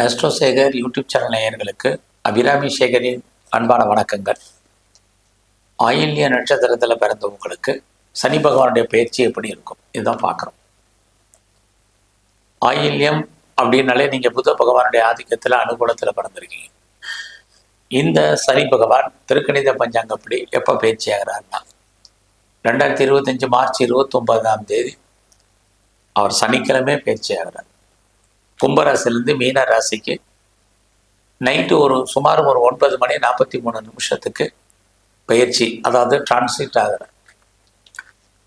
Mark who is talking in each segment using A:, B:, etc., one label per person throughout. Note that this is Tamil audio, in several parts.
A: அஸ்ட்ரோசேகர் யூடியூப் சேனல் நேயர்களுக்கு அபிராமி சேகரின் அன்பான வணக்கங்கள். ஆயில்ய நட்சத்திரத்தில் பிறந்தவங்களுக்கு சனி பகவானுடைய பயிற்சி எப்படி இருக்கும்? இதுதான் பார்க்குறோம். ஆயில்யம் அப்படின்னாலே நீங்கள் புத்த பகவானுடைய ஆதிக்கத்தில் அனுகூலத்தில் பிறந்திருக்கீங்க. இந்த சனி பகவான் திருக்கணித பஞ்சாங்கப்படி எப்போ பயிற்சி ஆகிறாருன்னா ரெண்டாயிரத்தி இருபத்தஞ்சு மார்ச் இருபத்தொம்பதாம் தேதி அவர் சனிக்கிழமை பயிற்சி ஆகிறார். கும்பராசிலேருந்து மீன ராசிக்கு நைட்டு ஒரு சுமார் ஒரு ஒன்பது மணி நாற்பத்தி மூணு நிமிஷத்துக்கு பயிற்சி அதாவது டிரான்சிட் ஆகிறார்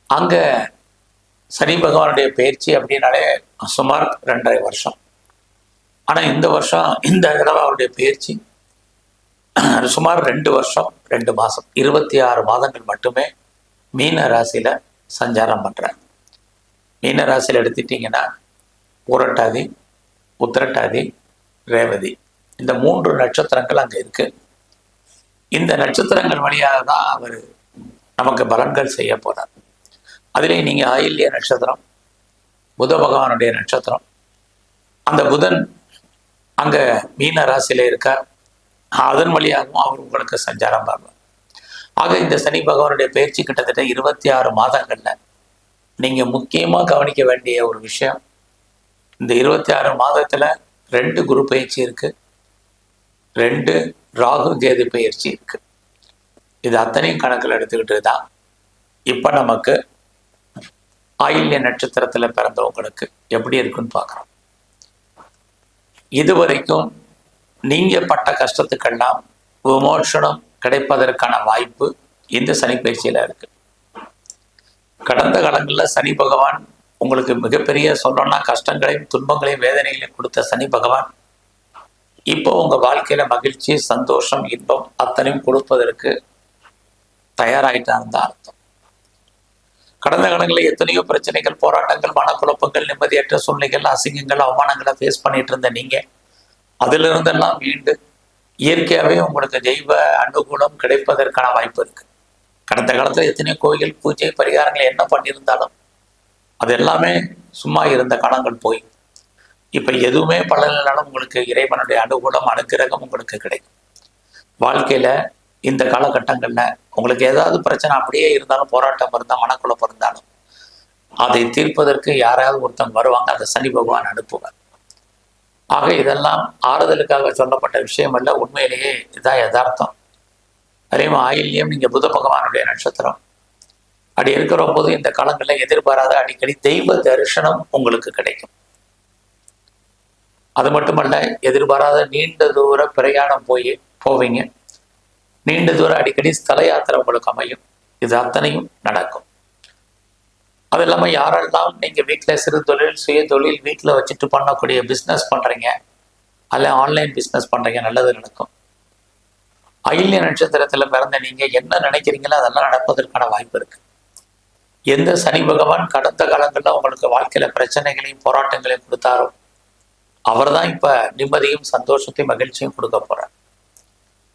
A: அங்கே சனி பகவானுடைய பயிற்சி அப்படின்னாலே சுமார் ரெண்டரை வருஷம். ஆனால் இந்த வருஷம் இந்த தடவை அவருடைய பயிற்சி சுமார் ரெண்டு வருஷம் ரெண்டு மாதம் இருபத்தி ஆறு மாதங்கள் மட்டுமே மீன ராசியில் சஞ்சாரம் பண்ணுறார் மீன ராசியில் எடுத்துட்டிங்கன்னா பூரட்டாதி உத்திரட்டாதி ரேவதி. இந்த மூன்று நட்சத்திரங்கள் அங்கே இருக்கு. இந்த நட்சத்திரங்கள் வழியாக தான் அவர் நமக்கு பலன்கள் செய்ய போகிறார் அதிலே நீங்கள் ஆயில்ய நட்சத்திரம் புத பகவானுடைய நட்சத்திரம். அந்த புதன் அங்கே மீன ராசியில் இருக்கார். அதன் வழியாகவும் அவர் உங்களுக்கு சஞ்சாரம் பார்ப்பார். ஆக இந்த சனி பகவானுடைய பயிற்சி கிட்டத்தட்ட இருபத்தி ஆறு மாதங்களில் நீங்கள் முக்கியமாக கவனிக்க வேண்டிய ஒரு விஷயம் இந்த இருபத்தி ஆறு மாதத்துல ரெண்டு குரு பயிற்சி இருக்கு. ரெண்டு ராகு கேது பயிற்சி இருக்கு. இது அத்தனையும் கணக்கில் எடுத்துக்கிட்டு தான் இப்போ நமக்கு ஆயில்ய நட்சத்திரத்துல பிறந்தவங்களுக்கு எப்படி இருக்குன்னு பார்க்குறோம். இதுவரைக்கும் நீங்க பட்ட கஷ்டத்துக்கெல்லாம் விமோசனம் கிடைப்பதற்கான வாய்ப்பு இந்த சனி பயிற்சியில இருக்கு. கடந்த காலங்களில் சனி பகவான் உங்களுக்கு மிகப்பெரிய சொல்லணும்னா கஷ்டங்களையும் துன்பங்களையும் வேதனைகளையும் கொடுத்த சனி பகவான். இப்போ உங்க வாழ்க்கையில மகிழ்ச்சி சந்தோஷம் இன்பம் அத்தனையும் கொடுப்பதற்கு தயாராயிட்டான்னு தான் அர்த்தம். கடந்த காலங்களில் எத்தனையோ பிரச்சனைகள் போராட்டங்கள் மனக்குழப்பங்கள் நிம்மதியற்ற சூழ்நிலைகள் அசிங்கங்கள் அவமானங்களை ஃபேஸ் பண்ணிட்டு இருந்த நீங்க அதிலிருந்தெல்லாம் மீண்டு இயற்கையாகவே உங்களுக்கு தெய்வ அனுகூலம் கிடைப்பதற்கான வாய்ப்பு இருக்கு. கடந்த காலத்தில் எத்தனையோ கோயில் பூஜை பரிகாரங்கள் என்ன பண்ணியிருந்தாலும் அது எல்லாமே சும்மா இருந்த காலங்கள் போய். இப்போ எதுவுமே பலனாலும் உங்களுக்கு இறைவனுடைய அனுகூலம் அனுக்கிரகம் உங்களுக்கு கிடைக்கும். வாழ்க்கையில் இந்த காலகட்டங்களில் உங்களுக்கு ஏதாவது பிரச்சனை அப்படியே இருந்தாலும் போராட்டம் இருந்தால் மனக்குழப்பம் இருந்தாலும் அதை தீர்ப்பதற்கு யாராவது ஒருத்தவங்க வருவாங்க. அதை சனி பகவான் அனுப்புவார். ஆக இதெல்லாம் ஆறுதலுக்காக சொல்லப்பட்ட விஷயம் அல்ல. உண்மையிலேயே இதான் யதார்த்தம். அதே மாதிரி ஆயில்யம் நீங்கள் புத பகவானுடைய நட்சத்திரம் அப்படி இருக்கிற போது இந்த காலங்களில் எதிர்பாராத அடிக்கடி தெய்வ தரிசனம் உங்களுக்கு கிடைக்கும். அது மட்டுமல்ல எதிர்பாராத நீண்ட தூர பிரயாணம் போய் போவீங்க. நீண்ட தூரம் அடிக்கடி ஸ்தல யாத்திரை உங்களுக்கு அமையும். இது அத்தனையும் நடக்கும். அது இல்லாமல் யாரெல்லாம் நீங்கள் வீட்டில் சிறு தொழில் சுய தொழில் வீட்டில் வச்சுட்டு பண்ணக்கூடிய பிஸ்னஸ் பண்ணுறீங்க அல்ல ஆன்லைன் பிஸ்னஸ் பண்ணுறீங்க நல்லது நடக்கும். அயில்ய நட்சத்திரத்தில் பிறந்த நீங்கள் என்ன நினைக்கிறீங்களோ அதெல்லாம் நடப்பதற்கான வாய்ப்பு இருக்கு. எந்த சனி பகவான் கடந்த காலங்களில் உங்களுக்கு வாழ்க்கையில் பிரச்சனைகளையும் போராட்டங்களையும் கொடுத்தாரோ அவர் தான் இப்போ நிம்மதியும் சந்தோஷத்தையும் மகிழ்ச்சியும் கொடுக்க போகிறார்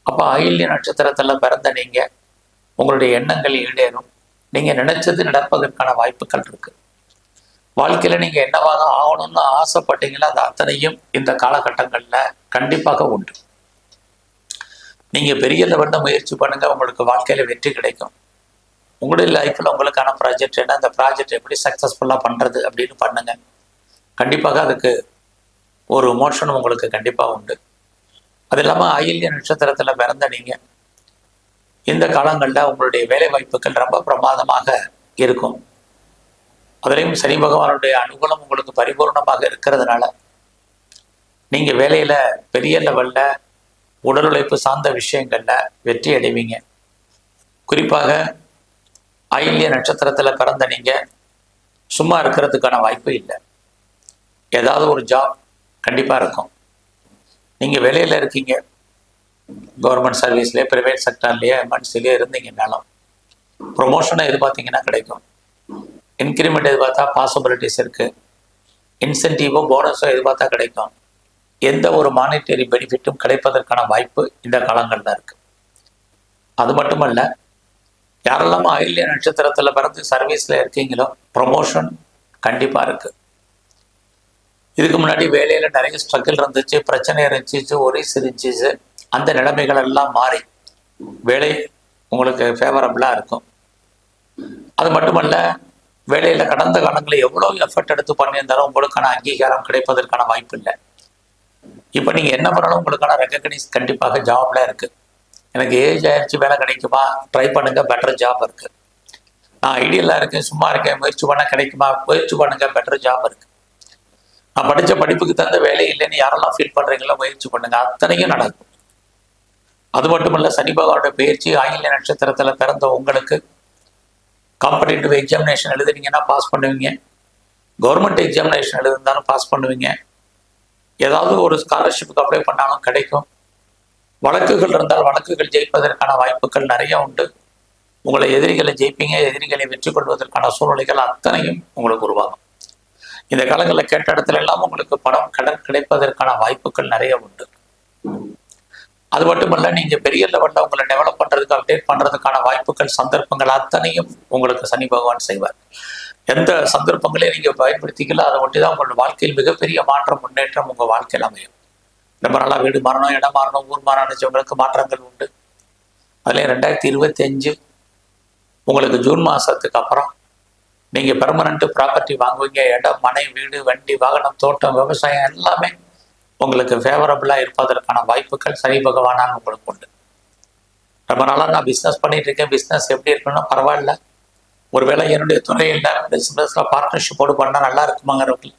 A: அப்போ அயில்ய நட்சத்திரத்தில் பிறந்த நீங்கள் உங்களுடைய எண்ணங்கள் ஈடேறும். நீங்க நினைச்சது நடப்பதற்கான வாய்ப்புகள் இருக்கு. வாழ்க்கையில நீங்க என்னவாக ஆகணும்னு ஆசைப்பட்டீங்களோ அது அத்தனையும் இந்த காலகட்டங்கள்ல கண்டிப்பாக உண்டு. நீங்க பெரிய லெவலில் முயற்சி பண்ணுங்க உங்களுக்கு வாழ்க்கையில வெற்றி கிடைக்கும். உங்களுடைய லைஃப்பில் உங்களுக்கான ப்ராஜெக்ட் என்ன? அந்த ப்ராஜெக்ட் எப்படி சக்ஸஸ்ஃபுல்லாக பண்ணுறது அப்படின்னு பண்ணுங்க. கண்டிப்பாக அதுக்கு ஒரு மோஷனும் உங்களுக்கு கண்டிப்பாக உண்டு. அது இல்லாமல் ஆயில்ய நட்சத்திரத்தில் பிறந்த நீங்கள் இந்த காலங்களில் உங்களுடைய வேலை வாய்ப்புகள் ரொம்ப பிரமாதமாக இருக்கும். அதுலேயும் சனி பகவானுடைய அனுகூலம் உங்களுக்கு பரிபூர்ணமாக இருக்கிறதுனால நீங்கள் வேலையில் பெரிய லெவலில் உடல் உழைப்பு சார்ந்த விஷயங்களில் வெற்றி அடைவீங்க. குறிப்பாக ஆயில்ய நட்சத்திரத்தில் பிறந்த நீங்கள் சும்மா இருக்கிறதுக்கான வாய்ப்பு இல்லை. ஏதாவது ஒரு ஜாப் கண்டிப்பாக இருக்கும். நீங்கள் வெளியில் இருக்கீங்க. கவர்மெண்ட் சர்வீஸ்லேயே ப்ரைவேட் செக்டர்லேயே எம்என்சிலேயே இருந்தீங்கனாலும் ப்ரொமோஷனை எதிர்பார்த்தீங்கன்னா கிடைக்கும். இன்க்ரிமெண்ட் எதிர்பார்த்தா பாசிபிலிட்டிஸ் இருக்குது இன்சென்டிவோ போனஸோ எதிர்பார்த்தா கிடைக்கும். எந்த ஒரு மானிட்டரி பெனிஃபிட்டும் கிடைப்பதற்கான வாய்ப்பு இந்த காலங்களில் இருக்குது அது மட்டுமல்ல யாரெல்லாம் ஆயில்ய நட்சத்திரத்தில் பிறந்து சர்வீஸில் இருக்கீங்களோ ப்ரொமோஷன் கண்டிப்பாக இருக்குது இதுக்கு முன்னாடி வேலையில் நிறைய ஸ்ட்ரகிள் இருந்துச்சு பிரச்சனை இருந்துச்சு ஒரே சிரிஞ்சிச்சு அந்த நிலைமைகள் எல்லாம் மாறி வேலை உங்களுக்கு ஃபேவரபுளாக இருக்கும். அது மட்டுமல்ல வேலையில் கடந்த காலங்களில் எவ்வளோ எஃபர்ட் எடுத்து பண்ணியிருந்தாலும் உங்களுக்கான அங்கீகாரம் கிடைப்பதற்கான வாய்ப்பு இல்லை. இப்போ நீங்கள் என்ன பண்ணாலும் உங்களுக்கான ரெக்கக்னைஸ் கண்டிப்பாக ஜாப்ல இருக்குது எனக்கு ஏஜ் ஆயிடுச்சு வேலை கிடைக்குமா? ட்ரை பண்ணுங்க பெட்டர் ஜாப் இருக்குது நான் ஐடியலாக இருக்கேன் சும்மா இருக்கேன் முயற்சி பண்ண கிடைக்குமா? முயற்சி பண்ணுங்க பெட்டர் ஜாப் இருக்குது நான் படித்த படிப்புக்கு தகுந்த வேலை இல்லைன்னு யாரெல்லாம் ஃபீல் பண்ணுறீங்களோ முயற்சி பண்ணுங்க. அத்தனையும் நடக்கும். அது மட்டுமல்ல சனி பகவானுடைய பயிற்சி ஆங்கில நட்சத்திரத்தில் பிறந்த உங்களுக்கு காம்படிட்டிவ் எக்ஸாமினேஷன் எழுதுனீங்கன்னா பாஸ் பண்ணுவீங்க. கவர்மெண்ட் எக்ஸாமினேஷன் எழுதிருந்தாலும் பாஸ் பண்ணுவீங்க. ஏதாவது ஒரு ஸ்காலர்ஷிப்புக்கு அப்ளை பண்ணாலும் கிடைக்கும். வழக்குகள் இருந்தால் வழக்குகள் ஜெயிப்பதற்கான வாய்ப்புகள் நிறைய உண்டு. உங்களை எதிரிகளை ஜெயிப்பீங்க எதிரிகளை வெற்றி கொள்வதற்கான சூழ்நிலைகள் அத்தனையும் உங்களுக்கு உருவாகும். இந்த காலங்களில் கேட்ட இடத்துல எல்லாம் உங்களுக்கு பணம் கடன் கிடைப்பதற்கான வாய்ப்புகள் நிறைய உண்டு. அது மட்டுமல்ல நீங்க பெரிய லெவலில் உங்களை டெவலப் பண்றதுக்கு அப்டேட் பண்றதுக்கான வாய்ப்புகள் சந்தர்ப்பங்கள் அத்தனையும் உங்களுக்கு சனி பகவான் செய்வார். எந்த சந்தர்ப்பங்களையும் நீங்க பயன்படுத்திக்கல அதை ஒட்டி தான் உங்களோட வாழ்க்கையில் மிகப்பெரிய மாற்றம் முன்னேற்றம் உங்க வாழ்க்கையில் அமையும். ரொம்ப நாளா வீடு மாறணும் இடம் மாறணும் ஊர் மாறணும் நினைச்சவங்களுக்கு மாற்றங்கள் உண்டு. அதுலேயும் ரெண்டாயிரத்தி இருபத்தி அஞ்சு உங்களுக்கு ஜூன் மாசத்துக்கு அப்புறம் நீங்க பெர்மனண்ட் ப்ராப்பர்ட்டி வாங்குவீங்க இடம் மனை வீடு வண்டி வாகனம் தோட்டம் விவசாயம் எல்லாமே உங்களுக்கு ஃபேவரபுளாக இருப்பதற்கான வாய்ப்புகள் சனி பகவானால் உங்களுக்கு உண்டு. ரொம்ப நாளாக நான் பிஸ்னஸ் பண்ணிட்டு இருக்கேன். பிஸ்னஸ் எப்படி இருக்குன்னா பரவாயில்ல. ஒருவேளை என்னுடைய துறையில் பிஸ்னஸில் பார்ட்னர்ஷிப்போடு பண்ணால் நல்லா இருக்குமாங்கிறவங்க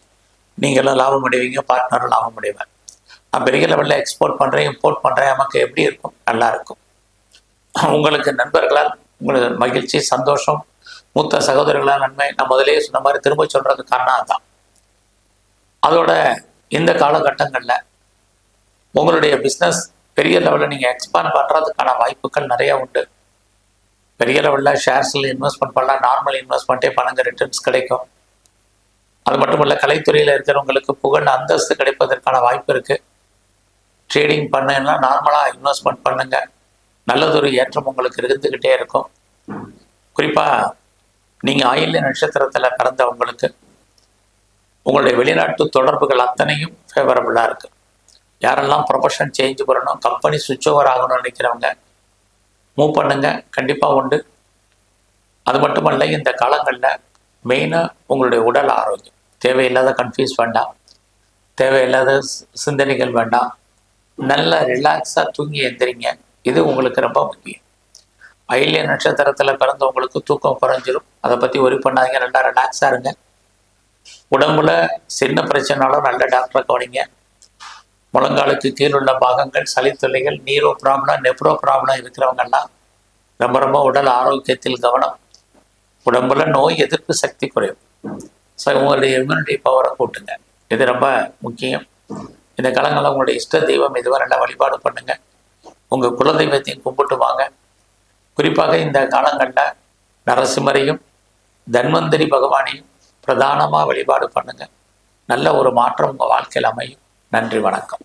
A: நீங்களும் லாபம் அடைவீங்க பார்ட்னரும் லாபம் அடைவேன் பெரிய லெவலில் எக்ஸ்போர்ட் பண்ணுறேன் இம்போர்ட் பண்ணுறேன் நமக்கு எப்படி இருக்கும்? நல்லா இருக்கும். உங்களுக்கு நண்பர்களால் உங்களுக்கு மகிழ்ச்சி சந்தோஷம் மூத்த சகோதரர்களால் நன்மை. நான் முதலே சொன்ன மாதிரி திரும்ப சொல்கிறது காரணம் அதுதான் அதோட இந்த காலகட்டங்களில் உங்களுடைய பிஸ்னஸ் பெரிய லெவலில் நீங்கள் எக்ஸ்பேண்ட் பண்ணுறதுக்கான வாய்ப்புகள் நிறைய உண்டு. பெரிய லெவலில் ஷேர்ஸில் இன்வெஸ்ட்மெண்ட் பண்ணலாம். நார்மல் இன்வெஸ்ட்மெண்ட்டே பணங்க ரிட்டர்ன்ஸ் கிடைக்கும். அது மட்டும் இல்லை கலைத்துறையில் இருக்கிறவங்களுக்கு புகழ் அந்தஸ்து கிடைப்பதற்கான வாய்ப்பு இருக்குது ட்ரேடிங் பண்ணா நார்மலாக இன்வெஸ்ட்மெண்ட் பண்ணுங்க. நல்லதொரு ஏற்றம் உங்களுக்கு இருந்துக்கிட்டே இருக்கும். குறிப்பாக நீங்கள் ஆயில்ய நட்சத்திரத்தில் பிறந்தவங்களுக்கு உங்களுடைய வெளிநாட்டு தொடர்புகள் அத்தனையும் ஃபேவரபுளாக இருக்குது யாரெல்லாம் ப்ரொஃபஷன் சேஞ்ச் பண்ணணும் கம்பெனி சுவிட்ச் ஓவர் ஆகணும்னு நினைக்கிறவங்க மூவ் பண்ணுங்கள் கண்டிப்பாக உண்டு. அது மட்டுமல்ல இந்த காலங்களில் மெயினாக உங்களுடைய உடல் ஆரோக்கியம். தேவையில்லாத கன்ஃபியூஸ் வேண்டாம். தேவையில்லாத சி- சிந்தனைகள் வேண்டாம். நல்ல ரிலாக்ஸாக தூங்கி எந்திரிங்க. இது உங்களுக்கு ரொம்ப முக்கியம். அயில்ய நட்சத்திரத்தில் பிறந்தவங்களுக்கு தூக்கம் குறைஞ்சிரும். அதை பற்றி ஒரி பண்ணாதீங்க. நல்லா ரிலாக்ஸாக இருங்க. உடம்புல சின்ன பிரச்சனைனாலும் நல்ல டாக்டரை கவனிங்க. முழங்காலுக்கு கீழுள்ள பாகங்கள் சளித்தொல்லைகள் நீரோ ப்ராப்ளம் நெப்ரோ ப்ராப்ளம் இருக்கிறவங்கெல்லாம் ரொம்ப ரொம்ப உடல் ஆரோக்கியத்தில் கவனம். உடம்புல நோய் எதிர்ப்பு சக்தி குறையும். ஸோ உங்களுடைய இம்யூனிட்டி பவரை கூட்டுங்க. இது ரொம்ப முக்கியம். இந்த காலங்களில் உங்களுடைய இஷ்ட தெய்வம் இதுவரை நல்லா வழிபாடு பண்ணுங்க. உங்கள் குலதெய்வத்தையும் கும்பிட்டு வாங்க குறிப்பாக இந்த காலங்களில் நரசிம்மரையும் தன்வந்தரி பகவானையும் பிரதானமாக வழிபாடு பண்ணுங்க. நல்ல ஒரு மாற்றம் உங்கள் வாழ்க்கையில் அமையும். நன்றி வணக்கம்.